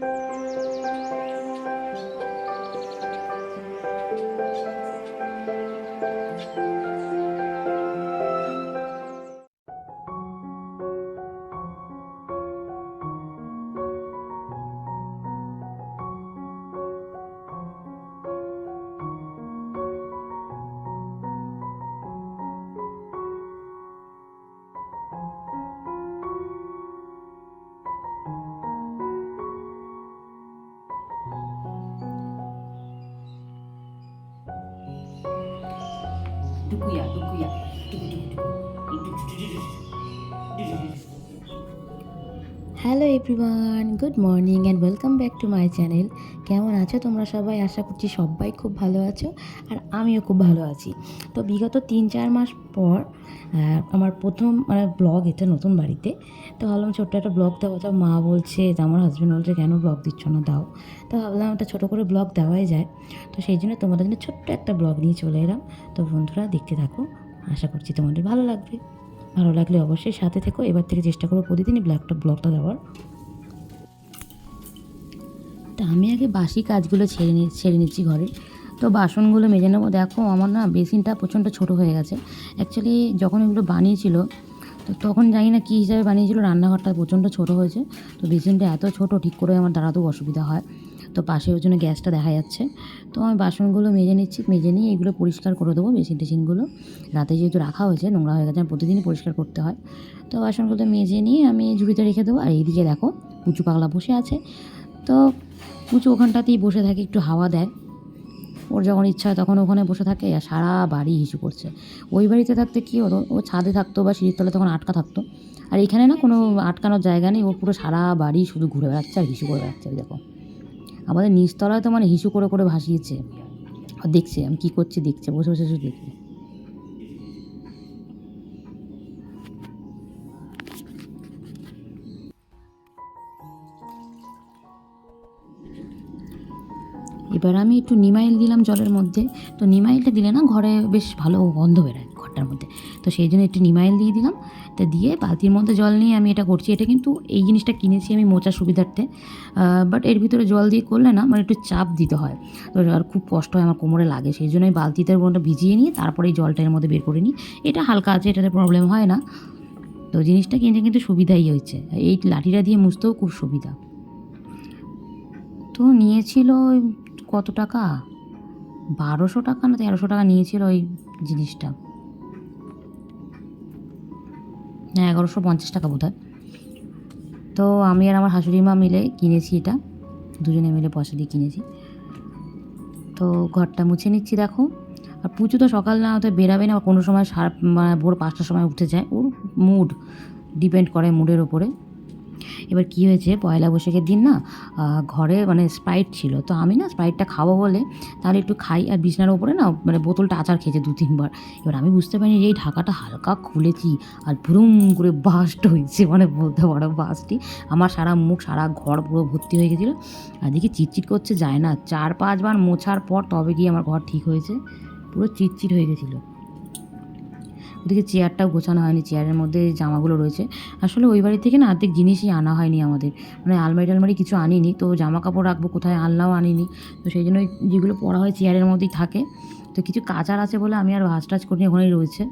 Bye. টুকুয়া টুকুয়া টুকু টুকু টুকু hello everyone good morning and welcome back to my channel কেমন আছো তোমরা সবাই? আশা করছি সবাই খুব ভালো আছো আর আমিও খুব ভালো আছি। তো বিগত তিন চার মাস পর আমার প্রথম মানে ব্লগ এটা নতুন বাড়িতে। তো ভাবলাম ছোট্ট একটা ব্লগ দেওয়া যাও মা বলছে আমার হাজব্যান্ড বলছে, কেন ব্লগ দিচ্ছ না? দাও। তো ভাবলাম একটা ছোটো করে ব্লগ দেওয়াই যায়। তো সেই জন্য তোমাদের জন্য ছোট্ট একটা ব্লগ নিয়ে চলে এলাম। তো বন্ধুরা, দেখতে থাকো। আশা করছি তোমাদের ভালো লাগবে। ভালো লাগলে অবশ্যই সাথে থেকো। এবার থেকে চেষ্টা করব প্রতিদিনই ব্লগটা ব্লগটা দেওয়ার। তা আমি আগে বাসি কাজগুলো ছেড়ে নি ছেড়ে নিচ্ছি ঘরে। তো বাসনগুলো মেজে নেব। দেখো আমার না বেসিনটা প্রচণ্ড ছোট হয়ে গেছে। অ্যাকচুয়ালি যখন এগুলো বানিয়েছিল, তো তখন জানি না কী হিসাবে বানিয়েছিল, রান্নাঘরটা প্রচণ্ড ছোট হয়েছে। তো বেসিনটা এত ছোট, ঠিক করে আমার দাঁড়াতেও অসুবিধা হয়। তো পাশে ওই জন্য গ্যাসটা দেখা যাচ্ছে। তো আমি বাসনগুলো মেজে নিচ্ছি, মেজে নিয়ে এগুলো পরিষ্কার করে দেবো বেসিন টেসিনগুলো রাতে যেহেতু রাখা হয়েছে, নোংরা হয়ে গেছে, প্রতিদিনই পরিষ্কার করতে হয়। তো বাসনগুলো মেজে নিয়ে আমি ঝুড়িতে রেখে দেবো। আর এইদিকে দেখো পুচু পাগলা বসে আছে। তো পুচু ওখানটাতেই বসে থাকে, একটু হাওয়া দেয়। ওর যখন ইচ্ছা হয় তখন ওখানে বসে থাকে, আর সারা বাড়ি হিসু করছে। ওই বাড়িতে থাকতে কী হতো? ও ছাদে থাকতো বা সিঁড়ির তলে তখন আটকা থাকতো। আর এখানে না কোনো আটকানোর জায়গা নেই, ও পুরো সারা বাড়ি শুধু ঘুরে বেড়াচ্ছে আর হিসু করে বেড়াচ্ছে দেখো। আমাদের নিচতলায় তো মানে হিসু করে করে ভাসিয়েছে। আর দেখছে, আমি কী করছি দেখছে, বসে বসে শুধু দেখি এবার আমি একটু নিমাইল দিলাম জলের মধ্যে। তো নিমাইলটা দিলে না ঘরে বেশ ভালো গন্ধ বেরোয়। ঘরটার মধ্যে। তো সেই জন্য একটু নিমাইল দিয়ে দিলাম। তো দিয়ে বালতির মধ্যে জল নিয়ে আমি এটা করছি। এটা কিন্তু এই জিনিসটা কিনেছি আমি মোচার সুবিধার্থে। বাট এর ভিতরে জল দিয়ে করলে না মানে একটু চাপ দিতে হয়। তো আর খুব কষ্ট হয়, আমার কোমরে লাগে। সেই জন্য আমি বালতিতে মধ্যে ভিজিয়ে নিয়ে তারপরে এই জলটা এর মধ্যে বের করে নিই। এটা হালকা আছে, এটাতে প্রবলেম হয় না। তো জিনিসটা কিনতে কিন্তু সুবিধাই হয়েছে। এই লাঠিটা দিয়ে মুছতেও খুব সুবিধা। তো নিয়েছিল কত টাকা? বারোশো টাকা না তেরোশো টাকা নিয়েছিল ওই জিনিসটা। হ্যাঁ এগারোশো পঞ্চাশ টাকা বোধ হয় তো আমি আর আমার শাশুড়ি মা মিলে কিনেছি এটা। দুজনে মিলে পয়সা দিয়ে কিনেছি। তো ঘরটা মুছে নিচ্ছি, দেখো। আর পুজো তো সকাল না হয়তো বেরাবে না কোনো সময় সার মানে ভোর পাঁচটার সময় উঠে যায়। ওর মুড ডিপেন্ড করে মুডের ওপরে এবার কি হয়েছে? পয়লা বৈশাখের দিন না ঘরে মানে স্প্রাইট ছিল। তো আমি না স্প্রাইটটা খাব বলে তাহলে একটু খাই আর বিছনার ওপরে না মানে বোতলটা আচার খেয়েছে দু, তিনবার। এবার আমি বুঝতে পারিনি যে এই ঢাকাটা হালকা খুলেছি আর ভ্রুম করে বাস্ট হয়েছে মানে বলতে পারো বাসটি আমার সারা মুখ, সারা ঘর পুরো ভর্তি হয়ে গেছিল। আর দেখি চিটচিট করছে, যায় না। চার, পাঁচবার মোছার পর তবে গিয়ে আমার ঘর ঠিক হয়েছে। পুরো চিটচিট হয়ে গেছিল। ওদিকে চেয়ারটাও গোছানো হয়নি চেয়ারের মধ্যে জামাগুলো রয়েছে। আসলে ওই বাড়ি থেকে না অর্ধেক জিনিসই আনা হয়নি আমাদের। মানে আলমারি টালমারি কিছু আনিনি, তো জামা কাপড় রাখব কোথায় আনলাও আনিনি। তো সেই জন্য যেগুলো পরা হয় চেয়ারের মধ্যেই থাকে। তো কিছু কাচার আছে বলে আমি আর ভাজ টাজ করিনি, ওখানেই রয়েছে।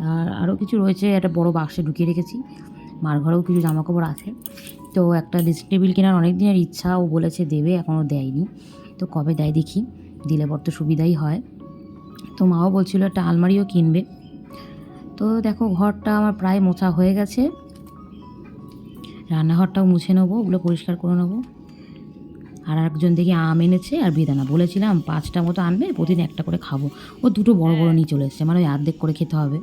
আর আরও কিছু রয়েছে, একটা বড় বাক্সে ঢুকিয়ে রেখেছি। মার ঘরেও কিছু জামা কাপড় আছে। তো একটা ড্রেসিং টেবিল কেনার অনেক দিনের ইচ্ছা, ও বলেছে দেবে এখনও দেয়নি। তো কবে দেয় দেখি, দিলে বর তো সুবিধাই হয়। তো মাও বলছিল, একটা আলমারিও কিনবে। তো দেখো ঘরটা আমার প্রায় মোছা হয়ে গেছে। রান্নাঘরটাও মুছে নেব, ওগুলো পরিষ্কার করে নেব। আর একজন দেখি আম এনেছে আর বেদানা। বলেছিলাম পাঁচটা মতো আনবে, প্রতিদিন একটা করে খাব। ও দুটো বড় বড় নিয়ে চলে এসছে মানে ওই আর্ধেক করে খেতে হবে।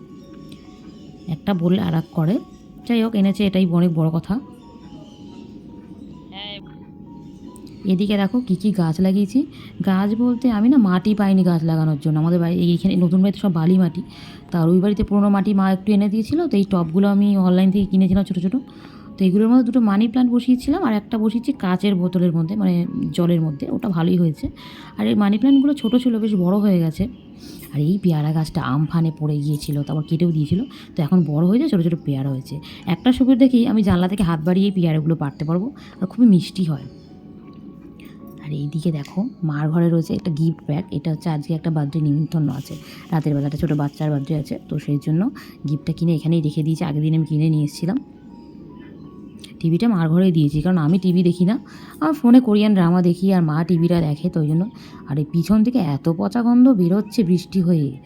একটা বললে আর এক করে। যাই হোক, এনেছে এটাই অনেক বড় কথা। এদিকে দেখো কী কী গাছ লাগিয়েছি। গাছ বলতে আমি না মাটি পাইনি গাছ লাগানোর জন্য। আমাদের বাড়ি এইখানে নতুন বাড়িতে সব বালি মাটি। তার ওই বাড়িতে পুরোনো মাটি মা একটু এনে দিয়েছিল, তো এই টবগুলো আমি অনলাইন থেকে কিনেছিলাম ছোটো ছোটো। তো এগুলোর মধ্যে দুটো মানি প্ল্যান্ট বসিয়েছিলাম আর একটা বসিয়েছি কাচের বোতলের মধ্যে মানে জলের মধ্যে। ওটা ভালোই হয়েছে। আর এই মানি প্ল্যান্টগুলো ছোটো ছিল, বেশ বড় হয়ে গেছে। আর এই পেয়ারা গাছটা আমফানে পড়ে গিয়েছিল, তারপর কেটেও দিয়েছিল। তো এখন বড় হয়ে যায়, ছোটো ছোটো পেয়ারা হয়েছে। একটা সুবিধা দেখি, আমি জানলা থেকে হাত বাড়িয়েই পেয়ারাগুলো পারতে পারব। আর খুবই মিষ্টি হয়। আর এইদিকে দেখো, মার ঘরে রয়েছে একটা গিফট ব্যাগ এটা হচ্ছে আজকে একটা বার্থডে নিমন্ত্রণ আছে। রাতের বেলাটা ছোটো বাচ্চার বার্থডে আছে, তো সেই জন্য গিফটটা কিনে এখানেই রেখে দিয়েছি, আগের দিন আমি কিনে নিয়ে এসেছিলাম। টিভিটা মার ঘরেই দিয়েছি, কারণ আমি টিভি দেখি না। আমার ফোনে কোরিয়ান ড্রামা দেখি আর মা টিভিটা দেখে, তো ওই জন্য। আর এই পিছন থেকে এত পচা গন্ধ বেরোচ্ছে বৃষ্টি হয়ে।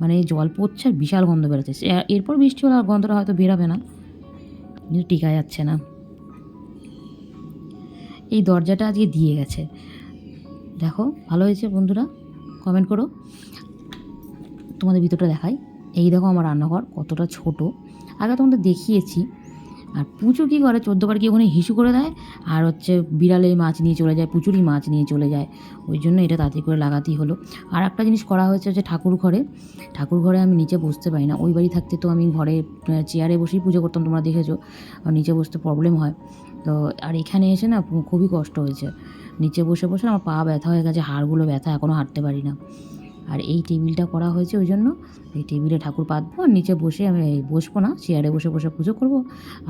মানে জল পড়ছে আর বিশাল গন্ধ বেরোচ্ছে। এরপর বৃষ্টি হলে আর গন্ধটা হয়তো বেরোবে না। কিন্তু টিকা যাচ্ছে না। এই দরজাটা আজকে দিয়ে গেছে। দেখো, ভালো হয়েছে বন্ধুরা? কমেন্ট করো। তোমাদের ভিতরটা দেখাই। এই দেখো আমার রান্নাঘর, কতটা ছোট। আগে তোমাদের দেখিয়েছি। আর পুচু কী করে? চোদ্দোবার কি ওখানে হিসু করে দেয়? আর হচ্ছে বিড়ালে মাছ নিয়ে চলে যায় পুচুরি মাছ নিয়ে চলে যায়। ওই জন্য এটা তাড়াতাড়ি করে লাগাতেই হলো। আর একটা জিনিস করা হয়েছে হচ্ছে ঠাকুর ঘরে। ঠাকুর ঘরে আমি নিচে বসতে পারি না। ওই বাড়ি থাকতে তো আমি ঘরে চেয়ারে বসেই পুজো করতাম, তোমরা দেখেছ। আর নিচে বসতে প্রবলেম হয়। তো আর এখানে এসে না খুবই কষ্ট হয়েছে। নিচে বসে বসে আমার পা ব্যথা হয়ে গেছে, হাড়গুলো ব্যথা এখনও হাঁটতে পারি না। আর এই টেবিলটা করা হয়েছে ওই জন্য, এই টেবিলে ঠাকুর পাতবো আর নিচে বসে আমি বসবো না চেয়ারে বসে বসে পুজো করব।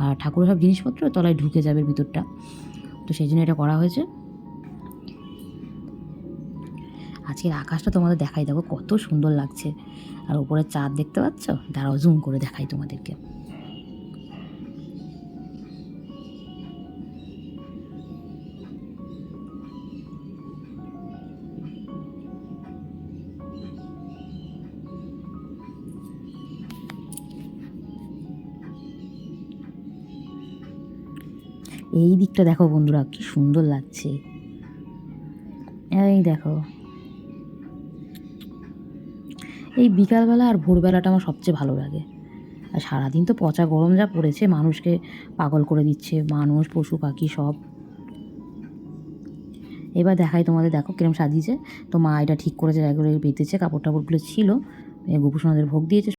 আর ঠাকুরের সব জিনিসপত্র তলায় ঢুকে যাবে ভিতরটা। তো সেই জন্য এটা করা হয়েছে। আজকের আকাশটা তোমাদের দেখাই, দেখো কত সুন্দর লাগছে। আর উপরে চাঁদ দেখতে পাচ্ছ? দাঁড়াও জুম করে দেখাই তোমাদেরকে। এই দিকটা দেখো বন্ধুরা, কি সুন্দর লাগছে। এই দেখো। এই বিকালবেলা আর ভোরবেলাটা আমার সবচেয়ে ভালো লাগে। আর সারাদিন তো পচা গরম যা পড়েছে, মানুষকে পাগল করে দিচ্ছে, মানুষ, পশু, পাখি সব। এবার দেখাই তোমাদের, দেখো কিরম সাজিয়েছে। তো মা এটা ঠিক করেছে জায়গাগুলো বেঁধেছে কাপড় টাপড়গুলো ছিল গোপুসোনাদের ভোগ দিয়েছে।